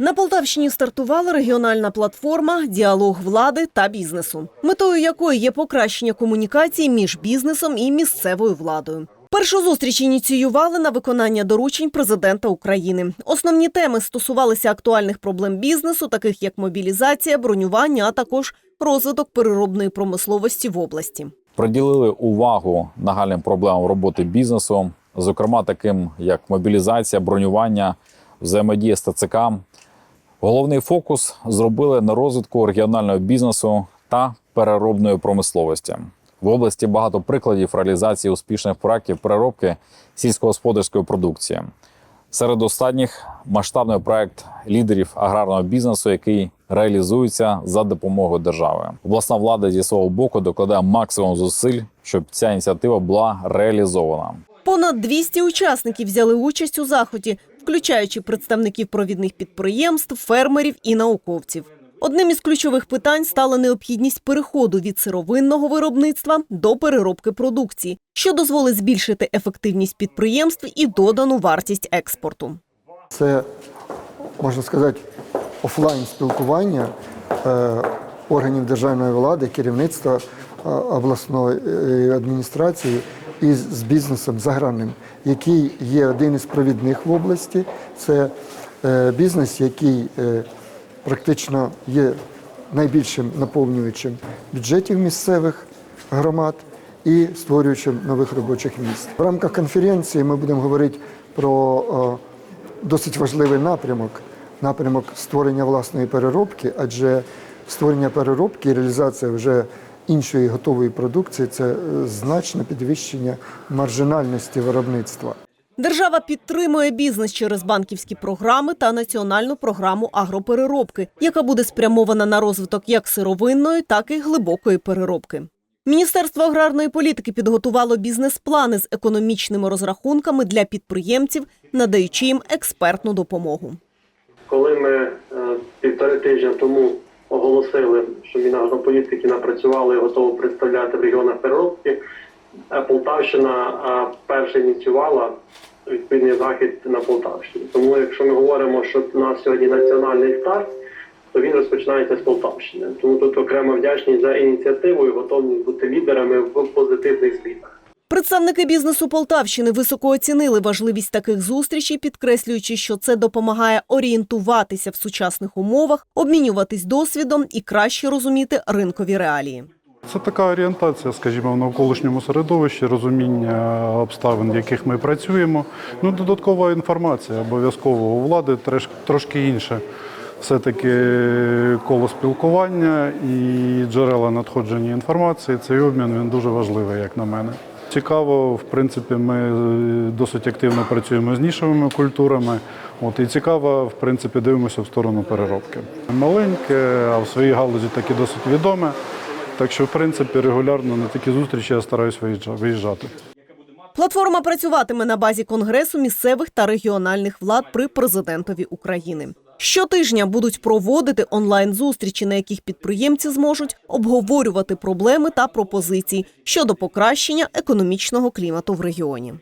На Полтавщині стартувала регіональна платформа Діалог влади та бізнесу, метою якої є покращення комунікації між бізнесом і місцевою владою. Першу зустріч ініціювали на виконання доручень президента України. Основні теми стосувалися актуальних проблем бізнесу, таких як мобілізація, бронювання, а також розвиток переробної промисловості в області. приділили увагу нагальним проблемам роботи бізнесу, зокрема таким як мобілізація, бронювання, взаємодія з ТЦК. Головний фокус зробили на розвитку регіонального бізнесу та переробної промисловості. В області багато прикладів реалізації успішних проєктів переробки сільськогосподарської продукції. Серед останніх масштабний проект лідерів аграрного бізнесу, який реалізується за допомогою держави. Обласна влада зі свого боку докладає максимум зусиль, щоб ця ініціатива була реалізована. Понад 200 учасників взяли участь у заході, включаючи представників провідних підприємств, фермерів і науковців. Одним із ключових питань стала необхідність переходу від сировинного виробництва до переробки продукції, що дозволить збільшити ефективність підприємств і додану вартість експорту. Це, можна сказати, офлайн спілкування е, органів державної влади, керівництва е, обласної е, адміністрації із з бізнесом загранним, який є один із провідних в області. Це е, бізнес, який е, практично є найбільшим наповнюючим бюджетів місцевих громад і створюючим нових робочих місць. В рамках конференції ми будемо говорити про е, досить важливий напрямок напрямок створення власної переробки, адже створення переробки і реалізація вже іншої готової продукції це е, значне підвищення маржинальності виробництва. Держава підтримує бізнес через банківські програми та національну програму агропереробки, яка буде спрямована на розвиток як сировинної, так і глибокої переробки. Міністерство аграрної політики підготувало бізнес-плани з економічними розрахунками для підприємців, надаючи їм експертну допомогу. Коли ми е, півтори тижня тому оголосили, що Мінагрополітики напрацювали і готово представляти в регіонах переробки, е, Полтавщина е, перша ініціювала відповідний захід на Полтавщині. Тому, якщо ми говоримо, що у нас сьогодні національний старт, то він розпочинається з Полтавщини. Тому тут окремо вдячність за ініціативу і готовність бути лідерами в позитивних змінах. Представники бізнесу Полтавщини високо оцінили важливість таких зустрічей, підкреслюючи, що це допомагає орієнтуватися в сучасних умовах, обмінюватись досвідом і краще розуміти ринкові реалії. Це така орієнтація, скажімо, в навколишньому середовищі, розуміння обставин, в яких ми працюємо. Ну, додаткова інформація обов'язково у влади трошки інше. Все-таки коло спілкування і джерела надходження інформації. Цей обмін він дуже важливий, як на мене. Цікаво, в принципі, ми е, досить активно працюємо з нішевими культурами. От і цікаво, в принципі, дивимося в сторону переробки. Маленьке, а в своїй галузі таки досить відоме. Так що, в принципі, регулярно на такі зустрічі я виїжджа- виїжджати. Платформа працюватиме на базі конгресу місцевих та регіональних влад при президентові України. Щотижня будуть проводити онлайн зустрічі, на яких підприємці зможуть обговорювати проблеми та пропозиції щодо покращення економічного клімату в регіоні.